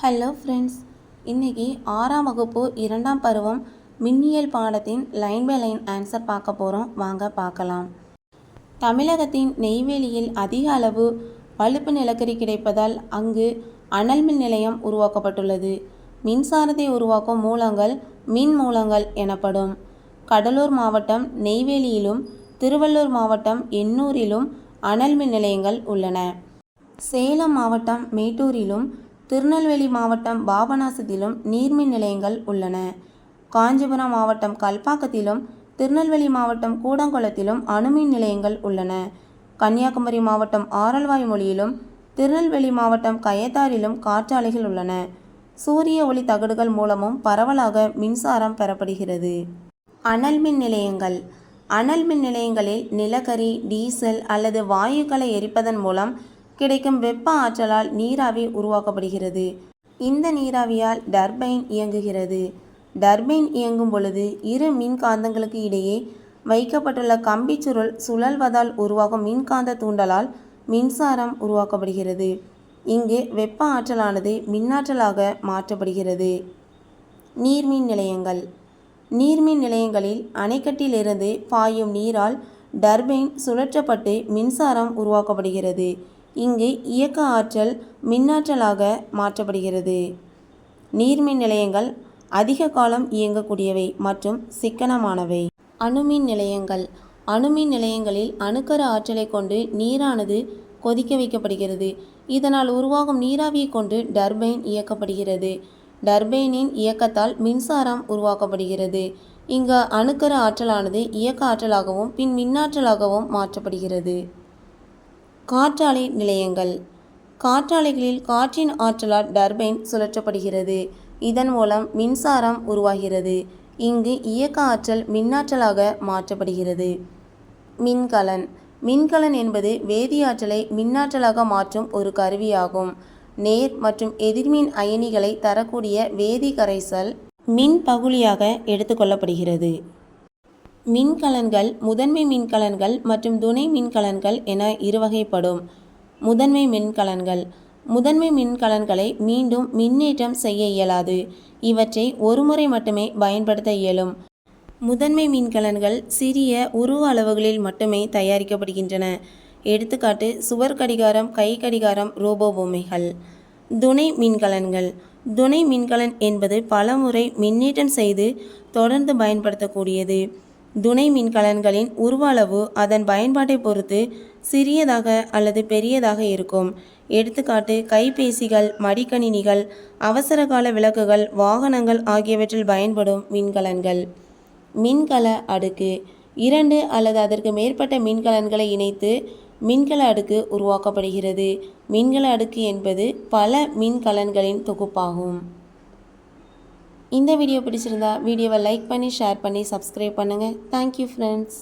Hello friends இன்றைக்கி ஆறாம் வகுப்பு இரண்டாம் பருவம் மின்னியல் பாடத்தின் லைன் பை லைன் ஆன்சர் பார்க்க போகிறோம் வாங்க பார்க்கலாம். தமிழகத்தின் நெய்வேலியில் அதிக அளவு பழுப்பு நிலக்கரி கிடைப்பதால் அங்கு அனல் மின் நிலையம் உருவாக்கப்பட்டுள்ளது. மின்சாரத்தை உருவாக்கும் மூலங்கள் மின் மூலங்கள் எனப்படும். கடலூர் மாவட்டம் நெய்வேலியிலும் திருவள்ளூர் மாவட்டம் எண்ணூரிலும் அனல் மின் நிலையங்கள் உள்ளன. சேலம் மாவட்டம் மேட்டூரிலும் திருநெல்வேலி மாவட்டம் பாபநாசத்திலும் நீர்மின் நிலையங்கள் உள்ளன. காஞ்சிபுரம் மாவட்டம் கல்பாக்கத்திலும் திருநெல்வேலி மாவட்டம் கூடங்குளத்திலும் அணுமின் நிலையங்கள் உள்ளன. கன்னியாகுமரி மாவட்டம் ஆரல்வாய் மொழியிலும் திருநெல்வேலி மாவட்டம் கயத்தாரிலும் காற்றாலைகள் உள்ளன. சூரிய ஒளி தகடுகள் மூலமும் பரவலாக மின்சாரம் பெறப்படுகிறது. அனல் மின் நிலையங்கள். அனல் மின் நிலையங்களில் நிலக்கரி டீசல் அல்லது வாயுக்களை எரிப்பதன் மூலம் கிடைக்கும் வெப்ப ஆற்றலால் நீராவி உருவாக்கப்படுகிறது. இந்த நீராவியால் டர்பைன் இயங்குகிறது. டர்பைன் இயங்கும் பொழுது இரு மின்காந்தங்களுக்கு இடையே வைக்கப்பட்டுள்ள கம்பிச் சுருள் சுழல்வதால் உருவாகும் மின்காந்த தூண்டலால் மின்சாரம் உருவாக்கப்படுகிறது. இங்கு வெப்ப ஆற்றலானது மின்னாற்றலாக மாற்றப்படுகிறது. நீர்மின் நிலையங்கள். நீர்மின் நிலையங்களில் அணைக்கட்டிலிருந்து பாயும் நீரால் டர்பைன் சுழற்றப்பட்டு மின்சாரம் உருவாக்கப்படுகிறது. இங்கு இயக்க ஆற்றல் மின்னாற்றலாக மாற்றப்படுகிறது. நீர்மின் நிலையங்கள் அதிக காலம் இயங்கக்கூடியவை மற்றும் சிக்கனமானவை. அணுமின் நிலையங்கள். அணுமின் நிலையங்களில் அணுக்கரு ஆற்றலை கொண்டு நீரானது கொதிக்க வைக்கப்படுகிறது. இதனால் உருவாகும் நீராவியை கொண்டு டர்பைன் இயக்கப்படுகிறது. டர்பைனின் இயக்கத்தால் மின்சாரம் உருவாக்கப்படுகிறது. இங்கு அணுக்கரு ஆற்றலானது இயக்க ஆற்றலாகவும் பின் மின்னாற்றலாகவும் மாற்றப்படுகிறது. காற்றாலை நிலையங்கள். காற்றாலைகளில் காற்றின் ஆற்றலால் டர்பைன் சுழற்றப்படுகிறது. இதன் மூலம் மின்சாரம் உருவாகிறது. இங்கு இயக்க ஆற்றல் மின்னாற்றலாக மாற்றப்படுகிறது. மின்கலன். மின்கலன் என்பது வேதியாற்றலை மின்னாற்றலாக மாற்றும் ஒரு கருவியாகும். நேர் மற்றும் எதிர்மின் அயனிகளை தரக்கூடிய வேதி கரைசல் மின் பகுளியாக எடுத்துக்கொள்ளப்படுகிறது மின்கலன்கள் முதன்மை மின்கலன்கள் மற்றும் துணை மின்கலன்கள் என இருவகைப்படும். முதன்மை மின்கலன்கள். முதன்மை மின்கலன்களை மீண்டும் மின்னேற்றம் செய்ய இயலாது. இவற்றை ஒருமுறை மட்டுமே பயன்படுத்த இயலும். முதன்மை மின்கலன்கள் சிறிய உருவ அளவுகளில் மட்டுமே தயாரிக்கப்படுகின்றன. எடுத்துக்காட்டு சுவர் கடிகாரம் கை கடிகாரம் ரோபோ பொம்மைகள் துணை மின்கலன்கள். துணை மின்கலன் என்பது பலமுறை மின்னேற்றம் செய்து தொடர்ந்து பயன்படுத்தக்கூடியது. துணை மின்கலன்களின் உருவ அளவு அதன் பயன்பாட்டை பொறுத்து சிறியதாக அல்லது பெரியதாக இருக்கும். எடுத்துக்காட்டு கைபேசிகள் மடிக்கணினிகள் அவசரகால விளக்குகள் வாகனங்கள் ஆகியவற்றில் பயன்படும் மின்கலன்கள். மின்கல அடுக்கு. இரண்டு அல்லது அதற்கு மேற்பட்ட மின்கலன்களை இணைத்து மின்கல அடுக்கு உருவாக்கப்படுகிறது. மின்கல அடுக்கு என்பது பல மின்கலன்களின் தொகுப்பாகும். இந்த வீடியோ பிடிச்சிருந்தா வீடியோவை லைக் பண்ணி ஷேர் பண்ணி சப்ஸ்கிரைப் பண்ணுங்கள் தேங்க்யூ ஃப்ரெண்ட்ஸ்